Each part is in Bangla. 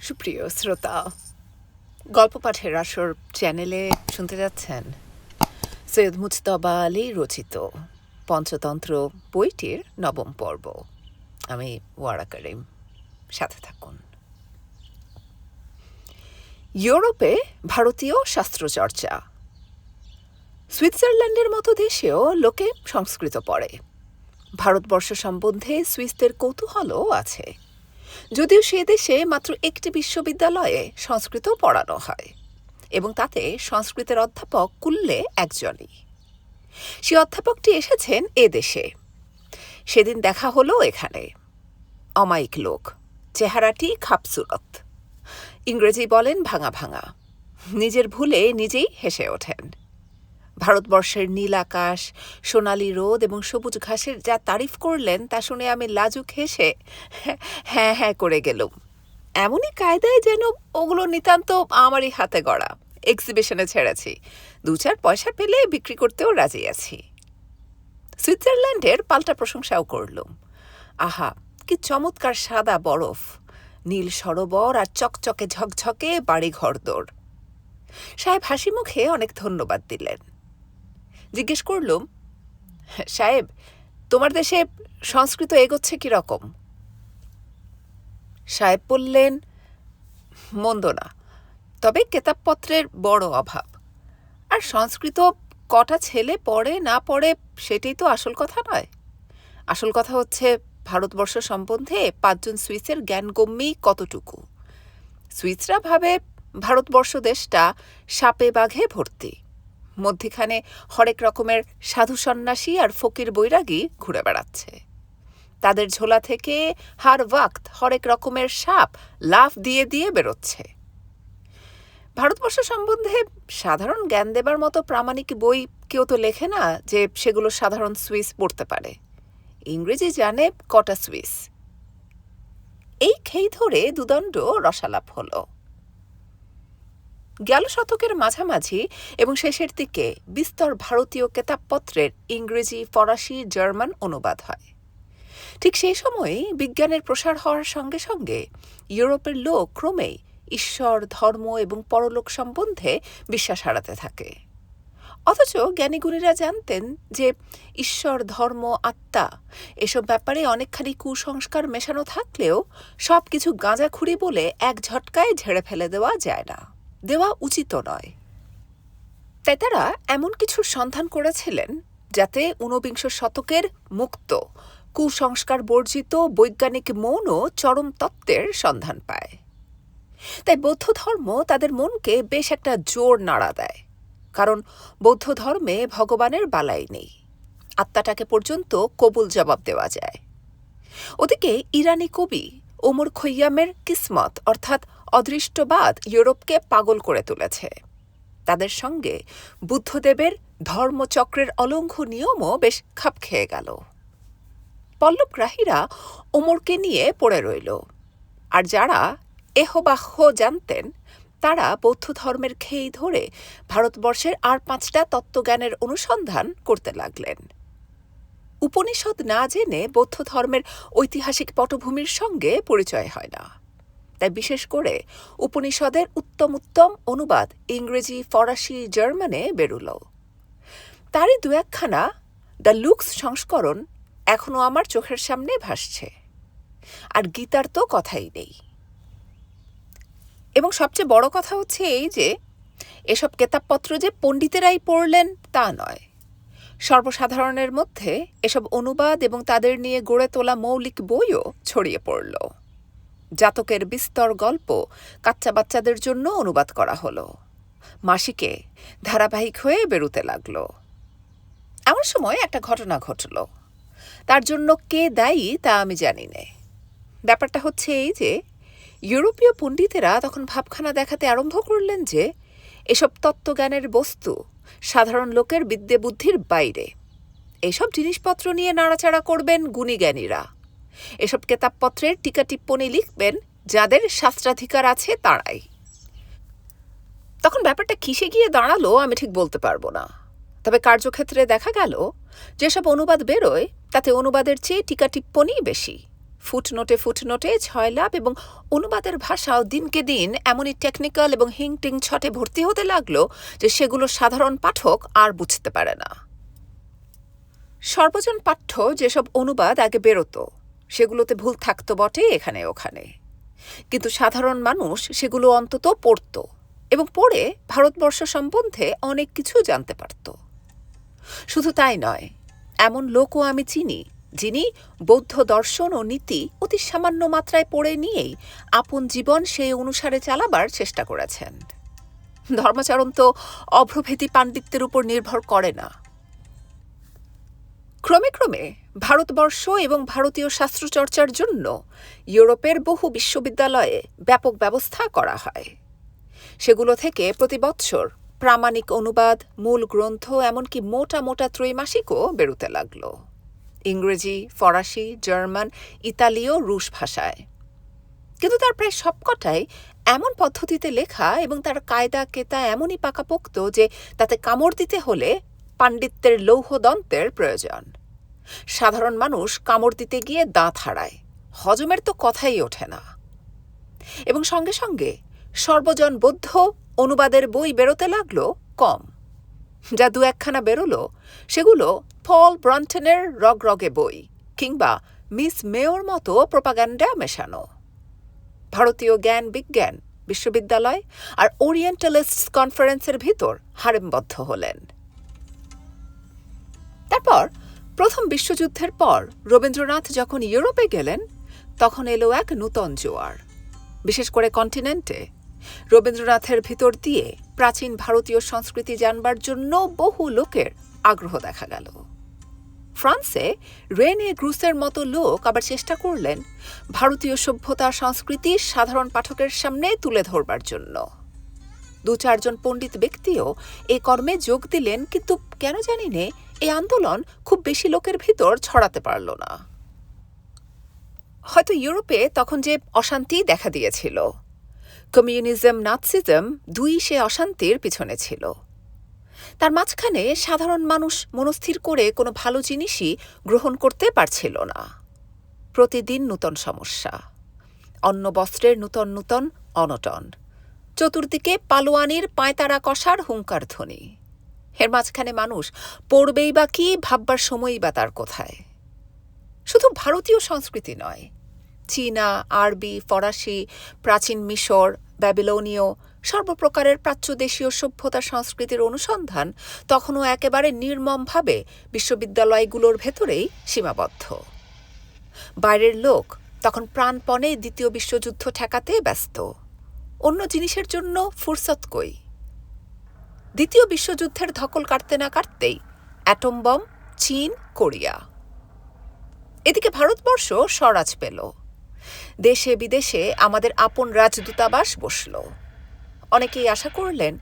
সুপ্রিয় শ্রোতা, গল্প পাঠের আসর চ্যানেলে শুনতে যাচ্ছেন সৈয়দ মুজতবা আলী রচিত পঞ্চতন্ত্র বইটির নবম পর্ব। আমি ওয়ারা করিম, সাথে থাকুন। ইউরোপে ভারতীয় শাস্ত্রচর্চা। সুইজারল্যান্ডের মতো দেশেও লোকে সংস্কৃত পড়ে। ভারতবর্ষ সম্বন্ধে সুইসদের কৌতূহলও আছে। যদিও সে দেশে মাত্র একটি বিশ্ববিদ্যালয়ে সংস্কৃত পড়ানো হয়, এবং তাতে সংস্কৃতের অধ্যাপক কুল্লে একজনই। সে অধ্যাপকটি এসেছেন এ দেশে। সেদিন দেখা হলো এখানে। অমায়িক লোক, চেহারাটি খাপসুরত। ইংরেজি বলেন ভাঙা ভাঙা। নিজের ভুলে নিজেই হেসে ওঠেন। ভারতবর্ষের নীল আকাশ, সোনালি রোদ এবং সবুজ ঘাসের যা তারিফ করলেন, তা শুনে আমি লাজুক হেসে হ্যাঁ হ্যাঁ করে গেলুম। এমনই কায়দায় যেন ওগুলো নিতান্ত আমারই হাতে গড়া। এক্সিবিশনে ছেড়েছি। দু চার পয়সা পেলে বিক্রি করতেও রাজি আছি। সুইজারল্যান্ডের পাল্টা প্রশংসাও করলুম। আহা, কি চমৎকার সাদা বরফ। নীল সরোবর আর চকচকে ঝকঝকে বাড়ি ঘর ঘরদোর সাহেব হাসি মুখে অনেক ধন্যবাদ দিলেন। জিজ্ঞেস করলুম সাহেব, তোমার দেশে সংস্কৃত এগোচ্ছে কীরকম সাহেব বললেন, মন্দ না, তবে কেতাবপত্রের বড় অভাব। আর সংস্কৃত কটা ছেলে পড়ে না পড়ে সেটাই তো আসল কথা নয়। আসল কথা হচ্ছে ভারতবর্ষ সম্বন্ধে পাঁচজন সুইসের জ্ঞানগম্যী কতটুকু? সুইসরা ভাবে ভারতবর্ষ দেশটা সাপে বাঘে ভর্তি। মধ্যিখানে হরেক রকমের সাধু সন্ন্যাসী আর ফকির বৈরাগী ঘুরে বেড়াচ্ছে। তাদের ঝোলা থেকে হার ওয়াক্ত হরেক রকমের সাপ লাফ দিয়ে দিয়ে বেরোচ্ছে। ভারতবর্ষ সম্বন্ধে সাধারণ জ্ঞান দেবার মতো প্রামাণিক বই কেউ তো লেখে না যে সেগুলো সাধারণ সুইস পড়তে পারে। ইংরেজি জানে কটা সুইস। এই খেই ধরে দুদণ্ড রসালাপ হলো। গেল শতকের মাঝামাঝি এবং শেষের দিকে বিস্তর ভারতীয় কেতাবপত্রের ইংরেজি, ফরাসি, জার্মান অনুবাদ হয়। ঠিক সেই সময়েই বিজ্ঞানের প্রসার হওয়ার সঙ্গে সঙ্গে ইউরোপের লোক ক্রমেই ঈশ্বর, ধর্ম এবং পরলোক সম্বন্ধে বিশ্বাস হারাতে থাকে। অথচ জ্ঞানীগুণীরা জানতেন যে ঈশ্বর, ধর্ম, আত্মা এসব ব্যাপারে অনেকখানি কুসংস্কার মেশানো থাকলেও সব কিছু গাঁজাখুরি বলে এক ঝটকায় ঝেড়ে ফেলে দেওয়া যায় না। দেওয়া উচিত নয়। তাই তারা এমন কিছুর সন্ধান করেছিলেন যাতে ঊনবিংশ শতকের মুক্ত, কুসংস্কার বর্জিত বৈজ্ঞানিক মনও চরম তত্ত্বের সন্ধান পায়। তাই বৌদ্ধ ধর্ম তাদের মনকে বেশ একটা জোর নাড়া দেয়, কারণ বৌদ্ধ ধর্মে ভগবানের বালাই নেই। আত্মাটাকে পর্যন্ত কবুল জবাব দেওয়া যায়। ওদিকে ইরানি কবি ওমর খৈয়ামের কিসমত, অর্থাৎ অদৃষ্টবাদ ইউরোপকে পাগল করে তুলেছে। তাদের সঙ্গে বুদ্ধদেবের ধর্মচক্রের অলঙ্ঘ নিয়মও বেশ খাপ খেয়ে গেল। পল্লবগ্রাহীরা ওমরকে নিয়ে পড়ে রইল। আর যারা এহবাহ জানতেন, তারা বৌদ্ধ ধর্মের খেই ধরে ভারতবর্ষের আর পাঁচটা তত্ত্বজ্ঞানের অনুসন্ধান করতে লাগলেন। উপনিষদ না জেনে বৌদ্ধ ধর্মের ঐতিহাসিক পটভূমির সঙ্গে পরিচয় হয় না। তাই বিশেষ করে উপনিষদের উত্তম উত্তম অনুবাদ ইংরেজি, ফরাসি, জার্মানে বেরুল। তারই দু একখানা, দ্য লুকস সংস্করণ এখনও আমার চোখের সামনে ভাসছে। আর গীতার তো কথাই নেই। এবং সবচেয়ে বড় কথা হচ্ছে এই যে, এসব কেতাবপত্র যে পণ্ডিতেরাই পড়লেন তা নয়। সর্বসাধারণের মধ্যে এসব অনুবাদ এবং তাদের নিয়ে গড়ে তোলা মৌলিক বইও ছড়িয়ে পড়ল। জাতকের বিস্তর গল্প কাচ্চা বাচ্চাদের জন্য অনুবাদ করা হলো। মাসিকে ধারাবাহিক হয়ে বেরুতে লাগল। এমন সময় একটা ঘটনা ঘটল। তার জন্য কে দায়ী তা আমি জানি নে। ব্যাপারটা হচ্ছে এই যে, ইউরোপীয় পণ্ডিতেরা তখন ভাবখানা দেখাতে আরম্ভ করলেন যে, এসব তত্ত্বজ্ঞানের বস্তু সাধারণ লোকের বিদ্যে বুদ্ধির বাইরে। এসব জিনিসপত্র নিয়ে নাড়াচাড়া করবেন গুণীজ্ঞানীরা। এসব কেতাবপত্রের টিকা টিপ্পণী লিখবেন যাদের শাস্ত্রাধিকার আছে তাঁরাই। তখন ব্যাপারটা কিসে গিয়ে দাঁড়াল আমি ঠিক বলতে পারব না। তবে কার্যক্ষেত্রে দেখা গেল, যেসব অনুবাদ বেরোয়, তাতে অনুবাদের চেয়ে টিকা টিপ্পণী বেশি। ফুটনোটে ফুটনোটে ছয় লাভ এবং অনুবাদের ভাষাও দিনকে দিন এমনই টেকনিক্যাল এবং হিংটিং ছটে ভর্তি হতে লাগল যে সেগুলো সাধারণ পাঠক আর বুঝতে পারে না। সর্বজন পাঠ্য যেসব অনুবাদ আগে বেরোতো সেগুলোতে ভুল থাকতো বটে এখানে ওখানে। কিন্তু সাধারণ মানুষ সেগুলো অন্তত পড়ত এবং পড়ে ভারতবর্ষ সম্বন্ধে অনেক কিছু জানতে পারত। শুধু তাই নয়, এমন লোকও আমি চিনি যিনি বৌদ্ধ দর্শন ও নীতি অতি সামান্য মাত্রায় পড়ে নিয়েই আপন জীবন সেই অনুসারে চালাবার চেষ্টা করেছেন। ধর্মাচরণ তো অভ্রভেদী পাণ্ডিত্যের উপর নির্ভর করে না। ক্রমে ক্রমে ভারতবর্ষ এবং ভারতীয় শাস্ত্রচর্চার জন্য ইউরোপের বহু বিশ্ববিদ্যালয়ে ব্যাপক ব্যবস্থা করা হয়। সেগুলো থেকে প্রতি বৎসর প্রামাণিক অনুবাদ, মূল গ্রন্থ, এমনকি মোটা মোটা ত্রৈমাসিকও বেরোতে লাগল। ইংরেজি, ফরাসি, জার্মান, ইতালীয়, রুশ ভাষায়। কিন্তু তার প্রায় সবকটাই এমন পদ্ধতিতে লেখা এবং তার কায়দা কেতা এমনই পাকাপোক্ত যে তাতে কামড় দিতে হলে পাণ্ডিত্যের লৌহদন্তের প্রয়োজন। সাধারণ মানুষ কামড় দিতে গিয়ে দাঁত হারায়। হজমের তো কথাই ওঠে না। এবং সঙ্গে সঙ্গে সর্বজন বৌদ্ধ অনুবাদের বই বেরোতে লাগল কম। যা দু একখানা বেরোলো, সেগুলো পল ব্রন্টনের রগরগে বই কিংবা মিস মেয়র মতো প্রপাগান্ডা মেশানো। ভারতীয় জ্ঞান বিজ্ঞান বিশ্ববিদ্যালয় আর ওরিয়েন্টালিস্ট কনফারেন্সের ভিতর হারেমবদ্ধ হলেন। তারপর, প্রথম বিশ্বযুদ্ধের পর রবীন্দ্রনাথ যখন ইউরোপে গেলেন, তখন এলো এক নূতন জোয়ার। বিশেষ করে কন্টিনেন্টে, রবীন্দ্রনাথের ভিতর দিয়ে প্রাচীন ভারতীয় সংস্কৃতি জানবার জন্য বহু লোকের আগ্রহ দেখা গেল। ফ্রান্সে রেনে গ্রুসের মতো লোক আবার চেষ্টা করলেন ভারতীয় সভ্যতা সংস্কৃতি সাধারণ পাঠকের সামনে তুলে ধরবার জন্য। দু চারজন পণ্ডিত ব্যক্তিও এ কর্মে যোগ দিলেন, কিন্তু কেন জানি নে এই আন্দোলন খুব বেশি লোকের ভিতর ছড়াতে পারল না। হয়তো ইউরোপে তখন যে অশান্তি দেখা দিয়েছিল। কমিউনিজম, নাৎসিজম দুই সে অশান্তির পিছনে ছিল। তার মাঝখানে সাধারণ মানুষ মনস্থির করে কোনো ভালো জিনিসই গ্রহণ করতে পারছিল না। প্রতিদিন নূতন সমস্যা। অন্ন বস্ত্রের নূতন নূতন অনটন। চতুর্দিকে পালোয়ানির পায়তারা কষার হুঙ্কার ধ্বনি। এর মাঝখানে মানুষ পড়বেই বা কি, ভাববার সময়ই বা তার কোথায়। শুধু ভারতীয় সংস্কৃতি নয়, চীনা, আরবি, ফরাসি, প্রাচীন মিশর, ব্যাবিলনীয়, সর্বপ্রকারের প্রাচ্যদেশীয় সভ্যতা সংস্কৃতির অনুসন্ধান তখনও একেবারে নির্মমভাবে বিশ্ববিদ্যালয়গুলোর ভেতরেই সীমাবদ্ধ। বাইরের লোক তখন প্রাণপণে দ্বিতীয় বিশ্বযুদ্ধ ঠেকাতে ব্যস্ত। অন্য জিনিসের জন্য ফুরসত কই? দ্বিতীয় বিশ্বযুদ্ধের ধকল কাটতে না কাটতেই অ্যাটম বম চীন, কোরিয়া। এদিকে ভারতবর্ষ স্বরাজ পেল। দেশে বিদেশে আমাদের আপন রাজদূতাবাস বসল। অনেকেই আশা করলেন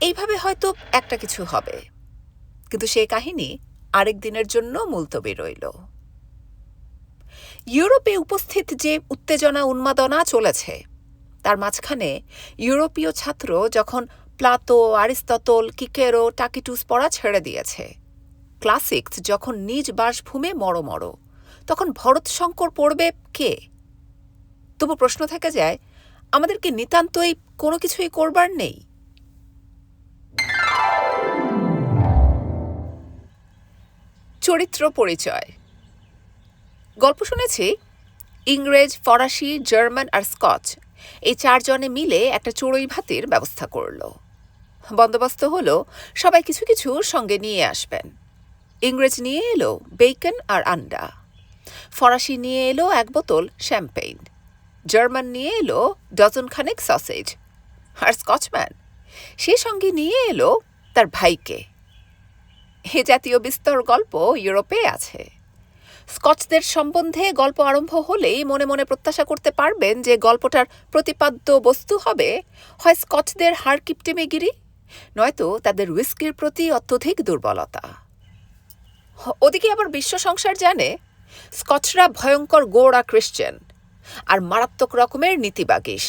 এইভাবে হয়তো একটা কিছু হবে। কিন্তু সে কাহিনী আরেক দিনের জন্য মুলতবি রইল। ইউরোপে উপস্থিত যে উত্তেজনা উন্মাদনা চলেছে, তার মাঝখানে ইউরোপীয় ছাত্র যখন প্লাতো, আরিস্ততল, কিকেরো, টাকিটুস পড়া ছেড়ে দিয়েছে। ক্লাসিক্স যখন নিজ বাসভূমে মরো তখন ভরত শঙ্কর পড়বে কে? তবু প্রশ্ন থেকে যায়, আমাদের কি নিতান্তই কোনো কিছুই করবার নেই? চরিত্র পরিচয়। গল্প শুনেছি? ইংরেজ, ফরাসি, জার্মান আর স্কচ। এই চারজনে মিলে একটা চড়ুই ভাতির ব্যবস্থা করল। বন্দোবস্ত হলো, সবাই কিছু কিছু সঙ্গে নিয়ে আসবেন। ইংরেজ নিয়ে এলো বেকন আর আন্ডা। ফরাসি নিয়ে এলো এক বোতল শ্যাম্পেইন। জার্মান নিয়ে এলো ডজন খানেক সসেজ। আর স্কচম্যান, সে সঙ্গে নিয়ে এলো তার ভাইকে। এ জাতীয় বিস্তর গল্প ইউরোপে আছে। স্কচদের সম্বন্ধে গল্প আরম্ভ হলেই মনে মনে প্রত্যাশা করতে পারবেন যে গল্পটার প্রতিপাদ্য বস্তু হবে হয় স্কচদের হার কিপটেমেগিরি নয়তো তাদের উইস্কির প্রতি অত্যধিক দুর্বলতা। ওদিকে আবার বিশ্ব সংসার জানে, স্কচরা ভয়ঙ্কর গোড়া ক্রিশ্চিয়ান আর মারাত্মক রকমের নীতিবাগিস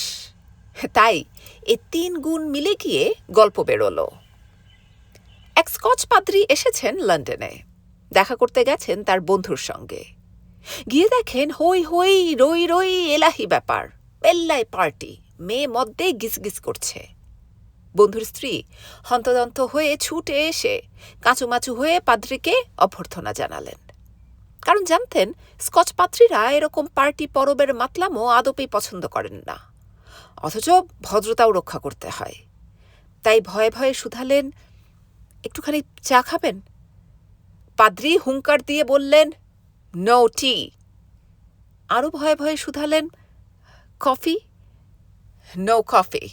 তাই এ তিন গুণ মিলে গিয়ে গল্প বেরোলো। এক স্কচ পাদ্রি এসেছেন লন্ডনে। দেখা করতে গেছেন তার বন্ধুর সঙ্গে। গিয়ে দেখেন হই হই রই রই এলাহি ব্যাপার পেল্লাই পার্টি, মেয়ে মদ্যে গিসগিস করছে। বন্ধুর স্ত্রী হন্তদন্ত হয়ে ছুটে এসে কাঁচুমাচু হয়ে পাদ্রিকে অভ্যর্থনা জানালেন। কারণ জানতেন স্কচ পাত্রীরা এরকম পার্টি পরবের মাতলামও আদপেই পছন্দ করেন না। অথচ ভদ্রতাও রক্ষা করতে হয়। তাই ভয়ে ভয়ে শুধালেন, একটুখানি চা খাবেন? পাদ্রি হুঙ্কার দিয়ে বললেন নো টি আরও ভয়ে ভয়ে শুধালেন coffee no coffee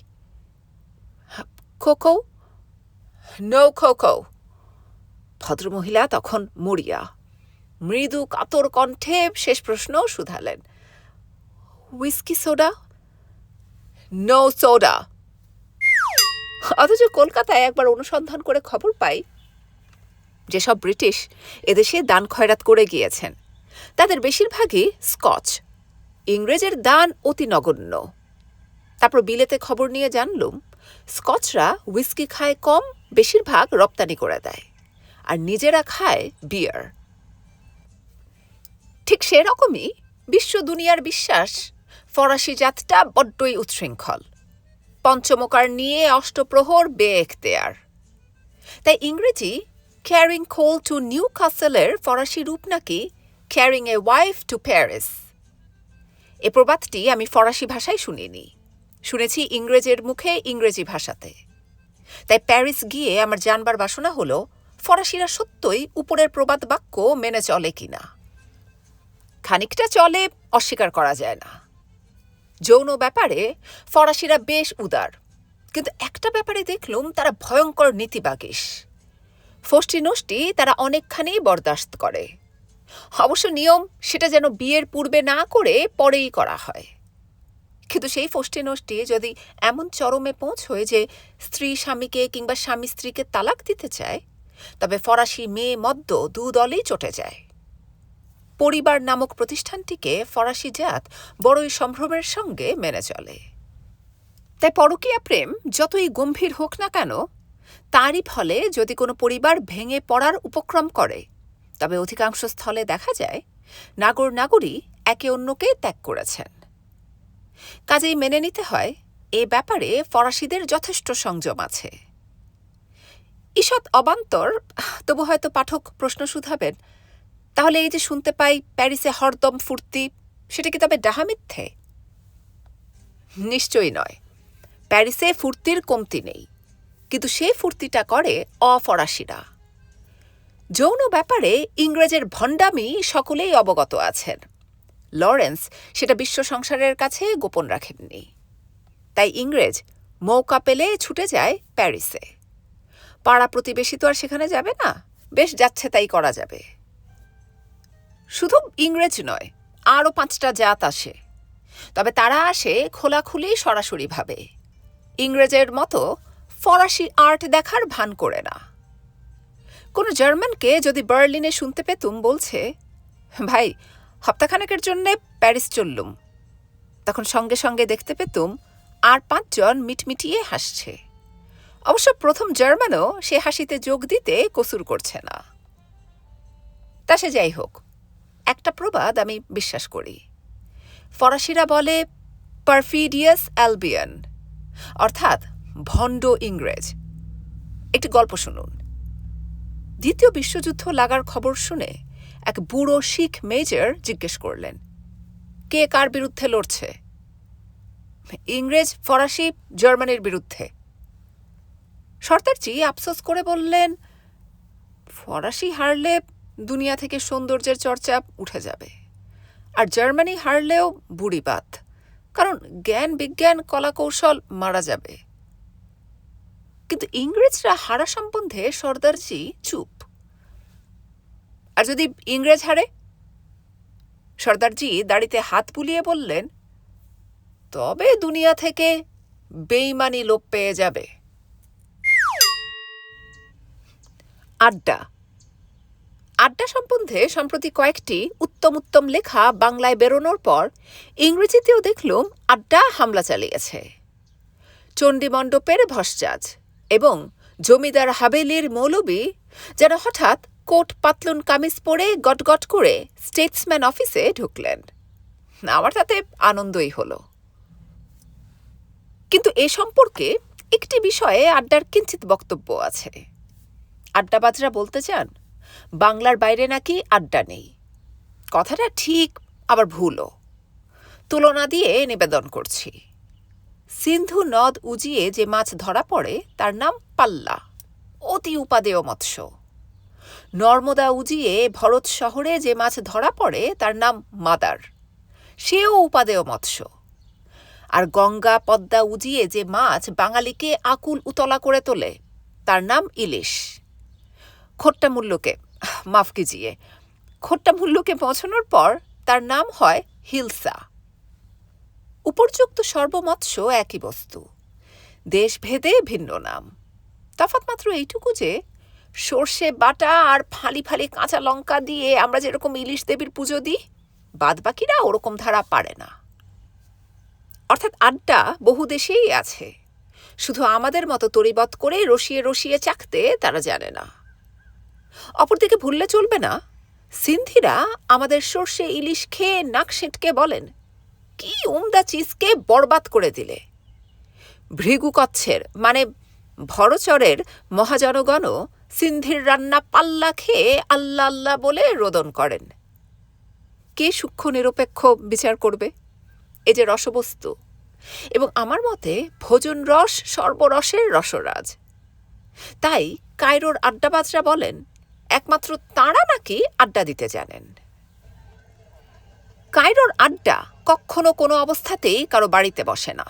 cocoa no cocoa ভদ্রমহিলা তখন মরিয়া। মৃদু কাতর কণ্ঠে শেষ প্রশ্ন শুধালেন। হুইস্কি সোডা নো সোডা অথচ কলকাতায় একবার অনুসন্ধান করে খবর পাই, যেসব ব্রিটিশ এদেশে দান খয়রাত করে গিয়েছেন, তাদের বেশিরভাগই স্কচ। ইংরেজের দান অতি নগণ্য। তারপর বিলেতে খবর নিয়ে জানলুম স্কচরা হুইস্কি খায় কম, বেশিরভাগ রপ্তানি করে দেয়। আর নিজেরা খায় বিয়ার ঠিক সেরকমই বিশ্ব দুনিয়ার বিশ্বাস, ফরাসি জাতটা বড্ডই উচ্ছৃঙ্খল। পঞ্চমকার নিয়ে অষ্টপ্রহর বে এখতেয়ার তাই ইংরেজি ক্যারিং কোল টু নিউ কাসেলের ফরাসি রূপ নাকি carrying a wife to Paris এ প্রবাদটি আমি ফরাসি ভাষায় শুনিনি। শুনেছি ইংরেজের মুখে ইংরেজি ভাষাতে। তাই প্যারিস গিয়ে আমার জানবার বাসনা হলো, ফরাসিরা সত্যই উপরের প্রবাদ বাক্য মেনে চলে কিনা। খানিকটা চলে অস্বীকার করা যায় না। যৌন ব্যাপারে ফরাসিরা বেশ উদার, কিন্তু একটা ব্যাপারে দেখলুম তারা ভয়ঙ্কর নীতিবাগিস। ফষ্টি নষ্টি তারা অনেকখানি বরদাস্ত করে। অবশ্য নিয়ম সেটা যেন বিয়ের পূর্বে না করে পরেই করা হয়। কিন্তু সেই ফষ্টি নষ্টি যদি এমন চরমে পৌঁছয় যে স্ত্রী স্বামীকে কিংবা স্বামী স্ত্রীকে তালাক দিতে চায়, তবে ফরাসি মেয়ে মদ্য দু দলেই চটে যায়। পরিবার নামক প্রতিষ্ঠানটিকে ফরাসি জাত বড়ই সম্ভ্রমের সঙ্গে মেনে চলে। তাই পরকীয়া প্রেম যতই গম্ভীর হোক না কেন, তারই ফলে যদি কোনো পরিবার ভেঙে পড়ার উপক্রম করে, তবে অধিকাংশ স্থলে দেখা যায়, নাগর নাগরী একে অন্যকে ত্যাগ করেছেন। কাজেই মেনে নিতে হয়, এ ব্যাপারে ফরাসিদের যথেষ্ট সংযম আছে। ঈষৎ অবান্তর, তবু হয়তো পাঠক প্রশ্ন শুধাবেন, তাহলে এই যে শুনতে পাই প্যারিসে হরদম ফুর্তি, সেটা কি তবে ডাহা মিথ্যে? নিশ্চয়ই নয়। প্যারিসে ফুর্তির কমতি নেই, কিন্তু সে ফুর্তিটা করে অফরাসিরা। যৌন ব্যাপারে ইংরেজের ভণ্ডামি সকলেই অবগত আছেন। লরেন্স সেটা বিশ্ব সংসারের কাছে গোপন রাখেননি। তাই ইংরেজ মৌকা পেলে ছুটে যায় প্যারিসে। পাড়া প্রতিবেশী তো আর সেখানে যাবে না, বেশ যাচ্ছে তাই করা যাবে। শুধু ইংরেজ নয়, আরও পাঁচটা জাত আসে। তবে তারা আসে খোলাখুলি সরাসরিভাবে ইংরেজের মতো ফরাসি আর্ট দেখার ভান করে না। কোনো জার্মানকে যদি বার্লিনে শুনতে পেতুম বলছে, ভাই হপ্তাখানেকের জন্যে প্যারিস চললুম। তখন সঙ্গে সঙ্গে দেখতে পেতুম আর পাঁচজন মিটমিটিয়ে হাসছে। অবশ্য প্রথম জার্মানও সে হাসিতে যোগ দিতে কসুর করছে না। তা সে যাই হোক, একটা প্রবাদ আমি বিশ্বাস করি। ফরাসিরা বলে পারফিডিয়াস অ্যালবিয়ান অর্থাৎ ভণ্ড ইংরেজ। একটি গল্প শুনুন। দ্বিতীয় বিশ্বযুদ্ধ লাগার খবর শুনে এক বুড়ো শিখ মেজর জিজ্ঞেস করলেন, কে কার বিরুদ্ধে লড়ছে? ইংরেজ, ফরাসি, জার্মানির বিরুদ্ধে। সর্দারজি আফসোস করে বললেন, ফরাসি হারলে দুনিয়া থেকে সৌন্দর্যের চর্চা উঠে যাবে, আর জার্মানি হারলেও বুড়িবাত কারণ জ্ঞান, বিজ্ঞান কলা কৌশল মারা যাবে। কিন্তু ইংরেজরা হারা সম্বন্ধে সর্দারজি চুপ। আর যদি ইংরেজ হারে? সর্দারজি দাড়িতে হাত বুলিয়ে বললেন, তবে দুনিয়া থেকে বেইমানি লোপ পেয়ে যাবে। আড্ডা। আড্ডা সম্বন্ধে সম্প্রতি কয়েকটি উত্তম উত্তম লেখা বাংলায় বেরোনোর পর ইংরেজিতেও দেখলুম আড্ডা হামলা চালিয়েছে। চণ্ডীমণ্ডপের ভস্যাজ এবং জমিদার হাবেলির মৌলবি যেন হঠাৎ কোট পাতলুন কামিজ পরে গটগট করে স্টেটসম্যান অফিসে ঢুকলেন। আমার তাতে আনন্দই হলো। কিন্তু এ সম্পর্কে একটি বিষয়ে আড্ডার কিঞ্চিত বক্তব্য আছে। আড্ডাবাজরা বলতে চান, বাংলার বাইরে নাকি আড্ডা নেই। কথাটা ঠিক, আবার ভুলও। তুলনা দিয়ে নিবেদন করছি। সিন্ধু নদ উজিয়ে যে মাছ ধরা পড়ে, তার নাম পাল্লা। অতি উপাদেয় মৎস্য। নর্মদা উজিয়ে ভরত শহরে যে মাছ ধরা পড়ে, তার নাম মাদার। সেও উপাদেয় মৎস্য। আর গঙ্গা পদ্মা উজিয়ে যে মাছ বাঙালিকে আকুল উতলা করে তোলে, তার নাম ইলিশ। খোট্টা মূল্যকে মাফ কিজিয়ে, খোট্টা মূল্যকে পৌঁছানোর পর তার নাম হয় হিলসা। উপর্যুক্ত সর্বমৎস্য একই বস্তু। দেশভেদে ভিন্ন নাম। তফাৎ মাত্র এইটুকু যে সর্ষে বাটা আর ফালি ফালি কাঁচা লঙ্কা দিয়ে আমরা যেরকম ইলিশ দেবীর পুজো দিই, বাদবাকিরা ওরকম ধারা পারে না। অর্থাৎ আড্ডা বহু দেশেই আছে। শুধু আমাদের মতো তরিবত করে রসিয়ে রসিয়ে চাকতে তারা জানে না। অপরদিকে ভুললে চলবে না। সিন্ধিরা আমাদের সর্ষে ইলিশ খেয়ে নাক সেঁটকে বলেন, কি উমদা চিজকে বরবাদ করে দিলে? ভৃগু কচ্ছের মানে ভরচরের মহাজনগণও সিন্ধির রান্না পাল্লা খেয়ে আল্লাহ আল্লাহ বলে রোদন করেন। কে সূক্ষ্ম নিরপেক্ষ বিচার করবে? এ যে রসবস্তু। এবং আমার মতে ভোজন রস সর্বরসের রসরাজ। তাই কায়রোর আড্ডাবাজরা বলেন, একমাত্র তাঁরা নাকি আড্ডা দিতে জানেন। কায়রোর আড্ডা কখনো কোনো অবস্থাতেই কারও বাড়িতে বসে না।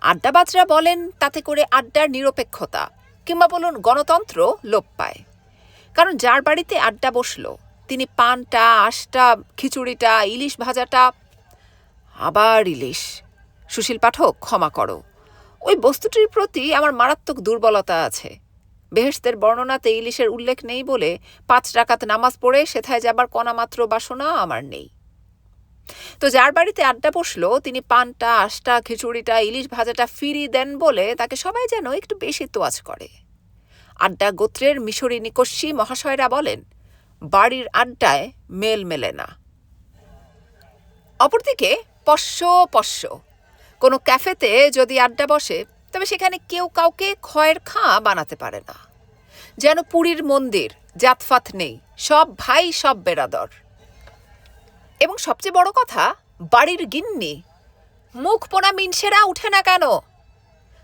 আড্ডাবাজরা বলেন, তাতে করে আড্ডার নিরপেক্ষতা কিংবা বলুন, গণতন্ত্র লোপ পায়। কারণ যার বাড়িতে আড্ডা বসল, তিনি পানটা, আশটা, খিচুড়িটা, ইলিশ ভাজাটা, আবার ইলিশ। সুশীল পাঠক, ক্ষমা করো। ওই বস্তুটির প্রতি আমার মারাত্মক দুর্বলতা আছে। বেহেস্তের বর্ণনাতে ইলিশের উল্লেখ নেই বলে পাঁচ রাকাত নামাজ পড়ে সেথায় যাবার কণামাত্র বাসনা আমার নেই। তো যার বাড়িতে আড্ডা বসল, তিনি পানটা, আশটা, খিচুড়িটা, ইলিশ ভাজাটা ফিরি দেন বলে তাকে সবাই যেন একটু বেশি তোয়াজ করে। আড্ডা গোত্রের মিশরী নিকস্যি মহাশয়রা বলেন, বাড়ির আড্ডায় মেল মেলে না। অপরদিকে, পশ্য পশ্য। কোনো ক্যাফেতে যদি আড্ডা বসে, তবে সেখানে কেউ কাউকে খয়ের খাঁ বানাতে পারে না। যেন পুরীর মন্দির, জাতফাত নেই, সব ভাই, সব বেরাদর এবং সবচেয়ে বড় কথা, বাড়ির গিন্নি। মুখ পোনা মিনসেরা উঠে না কেন?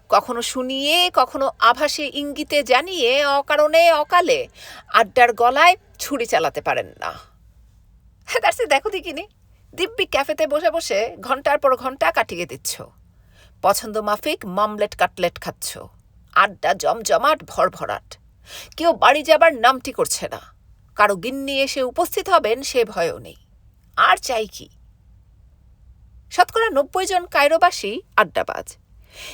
কখনো শুনিয়ে, কখনো আভাসে ইঙ্গিতে জানিয়ে, অকারণে অকালে আড্ডার গলায় ছুরি চালাতে পারেন না। তার সে দেখো দেখিনি, দিব্যি ক্যাফেতে বসে বসে ঘণ্টার পর ঘণ্টা কাটিয়ে দিচ্ছ। পছন্দ মাফিক মামলেট কাটলেট খাচ্ছ। আড্ডা জমজমাট, ভরভরাট। কেউ বাড়ি যাবার নামটি করছে না। কারও গিন্নি এসে উপস্থিত হবেন সে ভয়ও নেই। আর চাই কি? শতকরা নব্বই জন কায়রোবাসী আড্ডাবাজ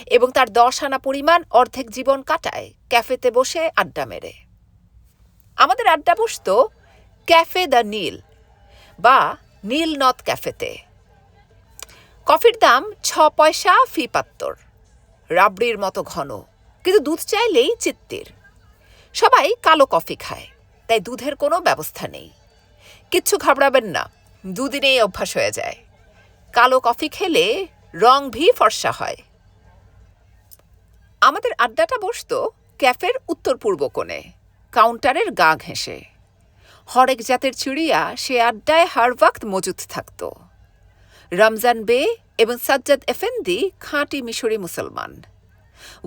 এবং তার দশ আনা পরিমাণ অর্ধেক জীবন কাটায় ক্যাফেতে বসে আড্ডা মেরে। আমাদের আড্ডা বসত ক্যাফে দ্য নীল বা নীল নদ ক্যাফেতে। কফির দাম ছ পয়সা ফি পাত্তর, রাবড়ির মতো ঘন, কিন্তু দুধ চাইলেই চিত্তির। সবাই কালো কফি খায়, তাই দুধের কোনো ব্যবস্থা নেই। কিচ্ছু ঘাবড়াবেন না। দুদিনেই অভ্যাস হয়ে যায়। কালো কফি খেলে রং ভি ফর্সা হয়। আমাদের আড্ডাটা বসত ক্যাফের উত্তর পূর্ব কোণে, কাউন্টারের গা ঘেঁষে। হরেক জাতের চিড়িয়া সে আড্ডায় হার মজুদ থাকত। রমজান বে এবং সাজ্জাদ এফেন্দি খাঁটি মিশরি মুসলমান।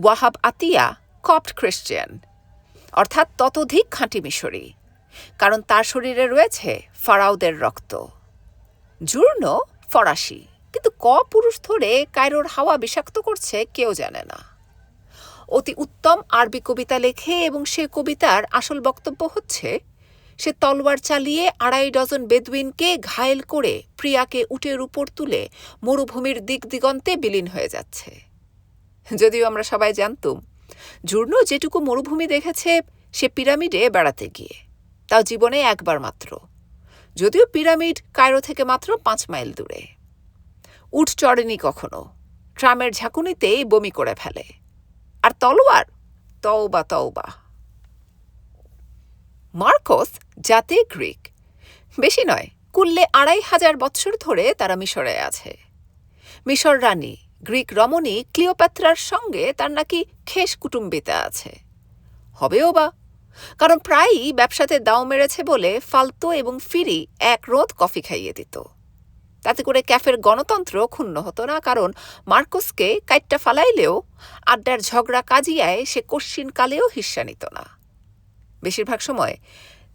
ওয়াহাব আতিয়া কপ্ট খ্রিস্টিয়ান অর্থাৎ ততোধিক খাঁটি মিশরি, কারণ তার শরীরে রয়েছে ফারাউদের রক্ত। জূর্ণ, ফরাসি। কিন্তু ক পুরুষ ধরে কায়রোর হাওয়া বিষাক্ত করছে কেউ জানে না। অতি উত্তম আরবি কবিতা লেখে এবং সে কবিতার আসল বক্তব্য হচ্ছে, সে তলোয়ার চালিয়ে আড়াই ডজন বেদুইনকে ঘায়েল করে প্রিয়াকে উটের উপর তুলে মরুভূমির দিক দিগন্তে বিলীন হয়ে যাচ্ছে। যদিও আমরা সবাই জানতুম, জূর্ণ যেটুকু মরুভূমি দেখেছে সে পিরামিডে বেড়াতে গিয়ে, তাও জীবনে একবার মাত্র। যদিও পিরামিড কায়রো থেকে মাত্র পাঁচ মাইল দূরে। উঠ চড়েনি কখনো। ট্রামের ঝাঁকুনিতেই বমি করে ফেলে। আর তলোয়ার? তওবা তওবা। মার্কোস, জাতি গ্রিক। বেশি নয়, কুল্লে আড়াই হাজার বৎসর ধরে তারা মিশরে আছে। মিশর রানী, গ্রিক রমণী ক্লিওপ্যাত্রার সঙ্গে তার নাকি খেস কুটুম্বিতা আছে। হবেও বা কারণ প্রায়ই ব্যবসাতে দাও মেরেছে বলে ফালতু এবং ফিরি এক রোদ কফি খাইয়ে দিত। তাতে করে ক্যাফের গণতন্ত্র ক্ষুণ্ণ হতো না, কারণ মার্কোসকে কাইটটা ফালাইলেও আড্ডার ঝগড়া কাজিয়ায় সে কশ্চিন কালেও হিস্সা নিত না। বেশিরভাগ সময়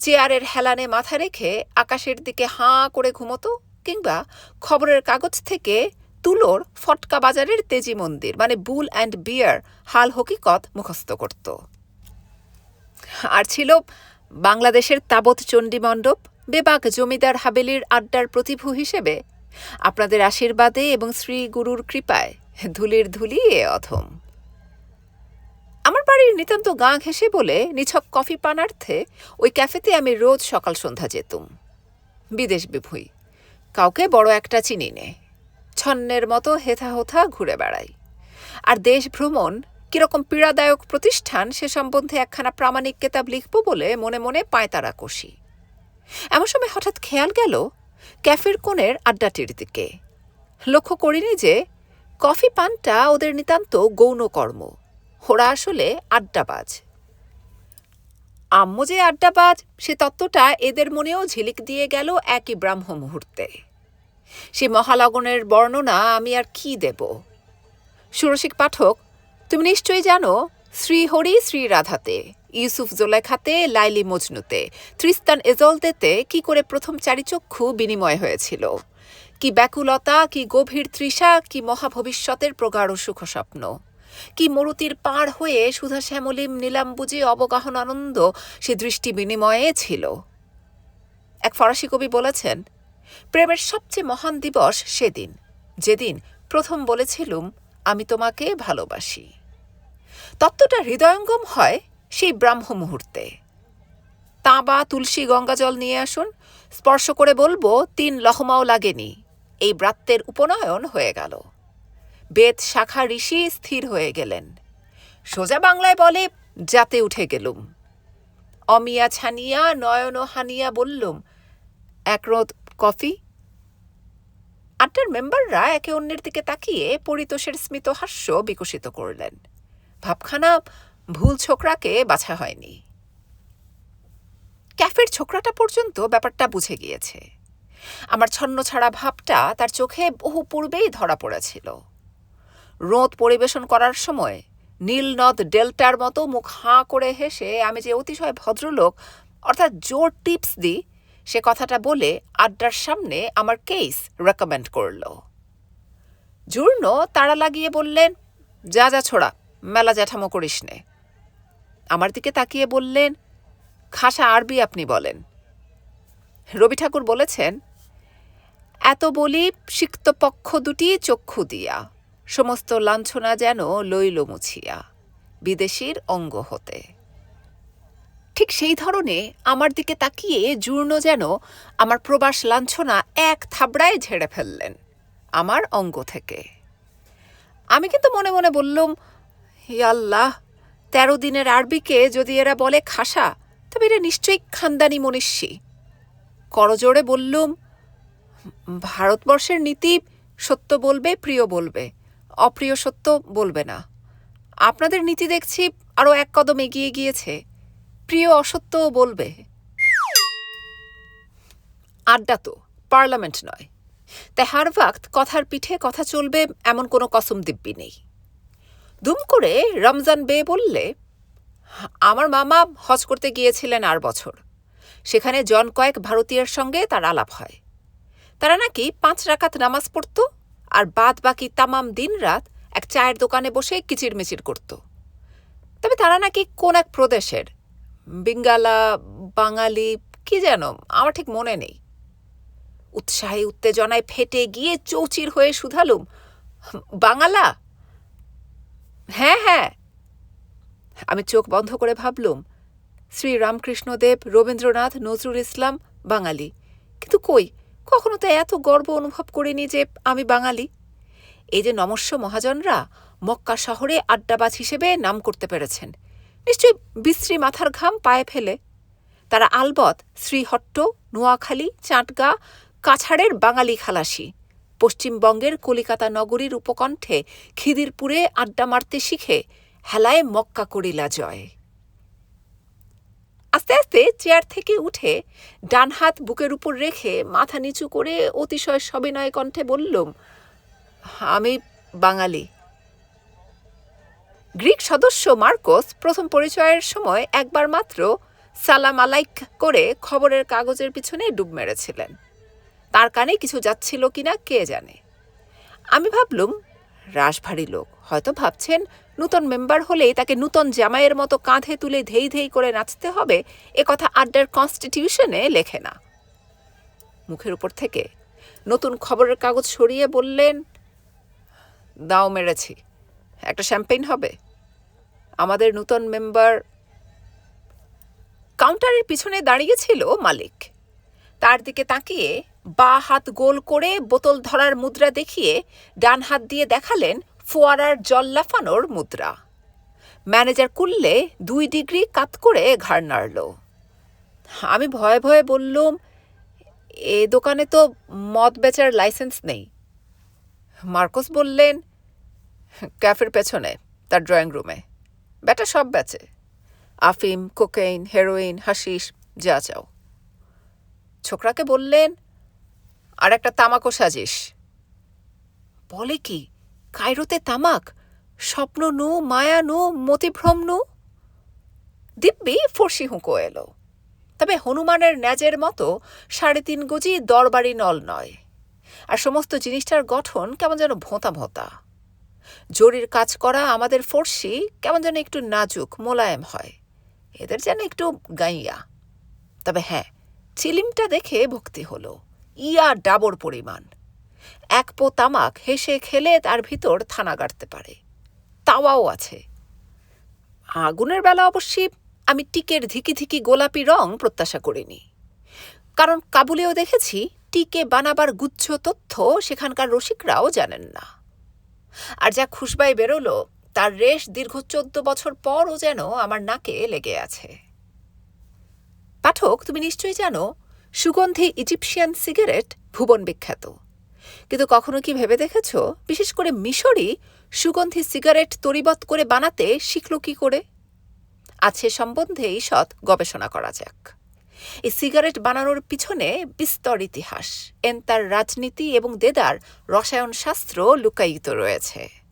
চেয়ারের হেলানে মাথা রেখে আকাশের দিকে হাঁ করে ঘুমতো কিংবা খবরের কাগজ থেকে তুলোর ফটকা বাজারের তেজি মন্দির মানে বুল অ্যান্ড বিয়ার, হাল হকিকত মুখস্থ করত। আর ছিল বাংলাদেশের তাবৎ চণ্ডী মণ্ডপ, বেবাক জমিদার হাবেলির আড্ডার প্রতিভূ হিসেবে। আপনাদের আশীর্বাদে এবং শ্রী গুরুর কৃপায় ধুলির ধুলি এ অধম। আমার বাড়ির নিতান্ত গা ঘেঁষে বলে নিছক কফি পানার্থে ওই ক্যাফেতে আমি রোজ সকাল সন্ধ্যা যেতুম। বিদেশ বিভুই, কাউকে বড় একটা চিনি নে। ছন্নের মতো হেথা হোথা ঘুরে বেড়াই। আর দেশ ভ্রমণ কীরকম পীড়াদায়ক প্রতিষ্ঠান, সে সম্বন্ধে একখানা প্রামাণিক কেতাব লিখব বলে মনে মনে পায়তারা কষি। এমন সময় হঠাৎ খেয়াল গেল ক্যাফের কোণের আড্ডাটির দিকে। লক্ষ্য করিনি যে কফি পানটা ওদের নিতান্ত গৌণ কর্ম। ওরা আসলে আড্ডাবাজ। আম্মু যে আড্ডাবাজ, সে তত্ত্বটা এদের মনেও ঝিলিক দিয়ে গেল একই ব্রাহ্ম মুহূর্তে। সে মহালগনের বর্ণনা আমি আর কি দেব? সুরসিক পাঠক তুমি নিশ্চয়ই জানো, শ্রীহরি শ্রী রাধাতে ইউসুফ জোলেখাতে, লাইলি মজনুতে, ত্রিস্তান এজলদেতে কি করে প্রথম চারিচক্ষু বিনিময় হয়েছিল? কি ব্যাকুলতা, কি গভীর তৃষা, কি মহাভবিষ্যতের প্রগাঢ় সুখ স্বপ্ন কি মরুতির পার হয়ে সুধা শ্যামলিম নীলাম্বুজে অবগাহন আনন্দ সে দৃষ্টি বিনিময়ে ছিল? এক ফরাসি কবি বলেছেন, প্রেমের সবচেয়ে মহান দিবস সেদিন। যেদিন প্রথম বলেছিলুম, আমি তোমাকে ভালোবাসি। তত্ত্বটা হৃদয়ঙ্গম হয় সেই ব্রাহ্ম মুহূর্তে। তাঁবা, তুলসী, গঙ্গাজল নিয়ে আসুন। স্পর্শ করে বলব, তিন লহমাও লাগেনি। এই ব্রাত্যের উপনয়ন হয়ে গেল। বেদ শাখা ঋষি স্থির হয়ে গেলেন। সোজা বাংলায় বলে, যাতে উঠে গেলুম। অমিয়া ছানিয়া, নয়ন হানিয়া বললুম একরোদ কফি? আড্ডার মেম্বাররা একে অন্যের দিকে তাকিয়ে পরিতোষের স্মিত হাস্য বিকশিত করলেন। ভাবখানা ভুল ছোকরাকে বাছা হয়নি। ক্যাফের ছোকরাটা পর্যন্ত ব্যাপারটা বুঝে গিয়েছে। আমার ছন্ন ছাড়া ভাবটা তার চোখে বহু পূর্বেই ধরা পড়েছিল। রোদ পরিবেশন করার সময় নীল নদ ডেল্টার মতো মুখ হাঁ করে হেসে আমি যে অতিশয় ভদ্রলোক, অর্থাৎ জোর টিপস দিই, সে কথাটা বলে আড্ডার সামনে আমার কেস রেকমেন্ড করল। জূর্ণ তাড়া লাগিয়ে বললেন, যা যা, ছোড়া। মেলা জ্যাঠামো করিস নে। আমার দিকে তাকিয়ে বললেন, খাসা আরবি আপনি বলেন। রবি ঠাকুর বলেছেন, এত বলি সিক্ত পক্ষ দুটি চক্ষু দিয়া, সমস্ত লাঞ্ছনা যেন লইল মুছিয়া, বিদেশির অঙ্গ হতে। ঠিক সেই ধরনে আমার দিকে তাকিয়ে জূর্ণ যেন আমার প্রবাস লাঞ্ছনা এক থাবড়ায় ঝেড়ে ফেললেন, আমার অঙ্গ থেকে। আমি কিন্তু মনে মনে বললুম আল্লাহ, তেরো দিনের আরবিকে যদি এরা বলে খাসা, তবে এরা নিশ্চয়ই খানদানি মনীষী। করজোড়ে বললুম, ভারতবর্ষের নীতি সত্য বলবে, প্রিয় বলবে, অপ্রিয় সত্য বলবে না। আপনাদের নীতি দেখছি আরও এক কদম এগিয়ে গিয়েছে, প্রিয় অসত্যও বলবে। আড্ডা তো, পার্লামেন্ট নয়। তাই হার কথার পিঠে কথা চলবে এমন কোনো কসম দিব্যি নেই। দুম করে রমজান বে বললে, আমার মামা হজ করতে গিয়েছিলেন আর বছর। সেখানে জন কয়েক ভারতীয়ের সঙ্গে তার আলাপ হয়। তারা নাকি পাঁচ রাকাত নামাজ পড়ত আর বাদ বাকি তামাম দিন রাত এক চায়ের দোকানে বসে কিচিরমিচির করত। তবে তারা নাকি কোন এক প্রদেশের? বিঙ্গালা, বাঙালি, কি যেন, আমার ঠিক মনে নেই। উৎসাহী, উত্তেজনায় ফেটে গিয়ে চৌচির হয়ে শুধালুম, বাঙালা হ্যাঁ হ্যাঁ। আমি চোখ বন্ধ করে ভাবলুম, শ্রী রামকৃষ্ণদেব রবীন্দ্রনাথ নজরুল ইসলাম বাঙালি। কিন্তু কই, কখনো তো এত গর্ব অনুভব করিনি যে আমি বাঙালি। এই যে নমস্য মহাজনরা মক্কা শহরে আড্ডাবাজ হিসেবে নাম করতে পেরেছেন। নিশ্চয়ই বিশ্রী মাথার ঘাম পায়ে ফেলে। তারা আলবত শ্রীহট্ট, নোয়াখালী চাঁটগা কাছাড়ের বাঙালি খালাসি। পশ্চিমবঙ্গের কলিকাতা নগরীর উপকণ্ঠে খিদিরপুরে আড্ডা মারতে শিখে হেলায় মক্কা করিলা জয়। আস্তে আস্তে চেয়ার থেকে উঠে ডান হাত বুকের উপর রেখে মাথা নিচু করে অতিশয় সবিনয় কণ্ঠে বললুম, আমি বাঙালি। গ্রিক সদস্য মার্কোস প্রথম পরিচয়ের সময় একবার মাত্র সালাম আলাইক করে খবরের কাগজের পিছনে ডুব মেরেছিলেন। তার কানে কিছু যাচ্ছিল কিনা কে জানে। আমি ভাবলুম, রাশভারী লোক, হয়তো ভাবছেন নূতন মেম্বার হলেই তাকে নূতন জামাইয়ের মতো কাঁধে তুলে ধেই ধেই করে নাচতে হবে, এ কথা আড্ডার কনস্টিটিউশনে লেখে না। মুখের উপর থেকে নতুন খবরের কাগজ সরিয়ে বললেন, দাও মেরেছি, একটা শ্যাম্পেইন হবে। আমাদের নূতন মেম্বার কাউন্টারের পিছনে দাঁড়িয়েছিল মালিক। তার দিকে তাকিয়ে বা হাত গোল করে বোতল ধরার মুদ্রা দেখিয়ে ডান হাত দিয়ে দেখালেন ফোয়ারার জল লাফানোর মুদ্রা। ম্যানেজার কুললে দুই ডিগ্রি কাত করে ঘাড় নাড়ল। আমি ভয়ে ভয়ে বললুম, এ দোকানে তো মদ বেচার লাইসেন্স নেই। মার্কোস বললেন, ক্যাফের পেছনে, তার ড্রয়িং রুমে। ব্যাটা সব বেচে। আফিম, কোকেইন, হেরোইন হাসিস যা চাও। ছোকরাকে বললেন, আর একটা তামাকও সাজিস। বলে কি, কায়রোতে তামাক? স্বপ্ন নু, মায়া নু, মতিভ্রম নু? দিব্যি ফর্সি হুঁকো এলো। তবে হনুমানের ন্যাজের মতো সাড়ে তিন গজি দরবারি নল নয়। আর সমস্ত জিনিসটার গঠন কেমন যেন ভোঁতা ভোঁতা। জরির কাজ করা আমাদের ফর্সি কেমন যেন একটু নাজুক, মোলায়েম হয়। এদের যেন একটু গাইয়া। তবে হ্যাঁ চিলিমটা দেখে ভক্তি হলো। ইয়া ডাবর পরিমাণ। এক পো তামাক হেসে খেলে তার ভিতর থানা গাড়তে পারে। তাওয়াও আছে। আগুনের বেলা অবশ্যই আমি টিকের ধিকি ধিকি গোলাপি রং প্রত্যাশা করিনি। কারণ কাবুলেও দেখেছি, টিকে বানাবার গুচ্ছ তথ্য সেখানকার রসিকরাও জানেন না। আর যা খুশবাই বেরোলো, তার রেশ দীর্ঘ চোদ্দ বছর পরও যেন আমার নাকে লেগে আছে। পাঠক, তুমি নিশ্চয়ই জানো, সুগন্ধি ইজিপশিয়ান সিগারেট ভুবন বিখ্যাত। কিন্তু কখনো কি ভেবে দেখেছ, বিশেষ করে মিশরই সুগন্ধি সিগারেট তরিবত করে বানাতে শিখল কি করে? আছে সম্বন্ধে ঈষৎ গবেষণা করা যাক। এই সিগারেট বানানোর পিছনে বিস্তর ইতিহাস, এন তার রাজনীতি এবং দেদার রসায়ন শাস্ত্র লুকায়িত রয়েছে।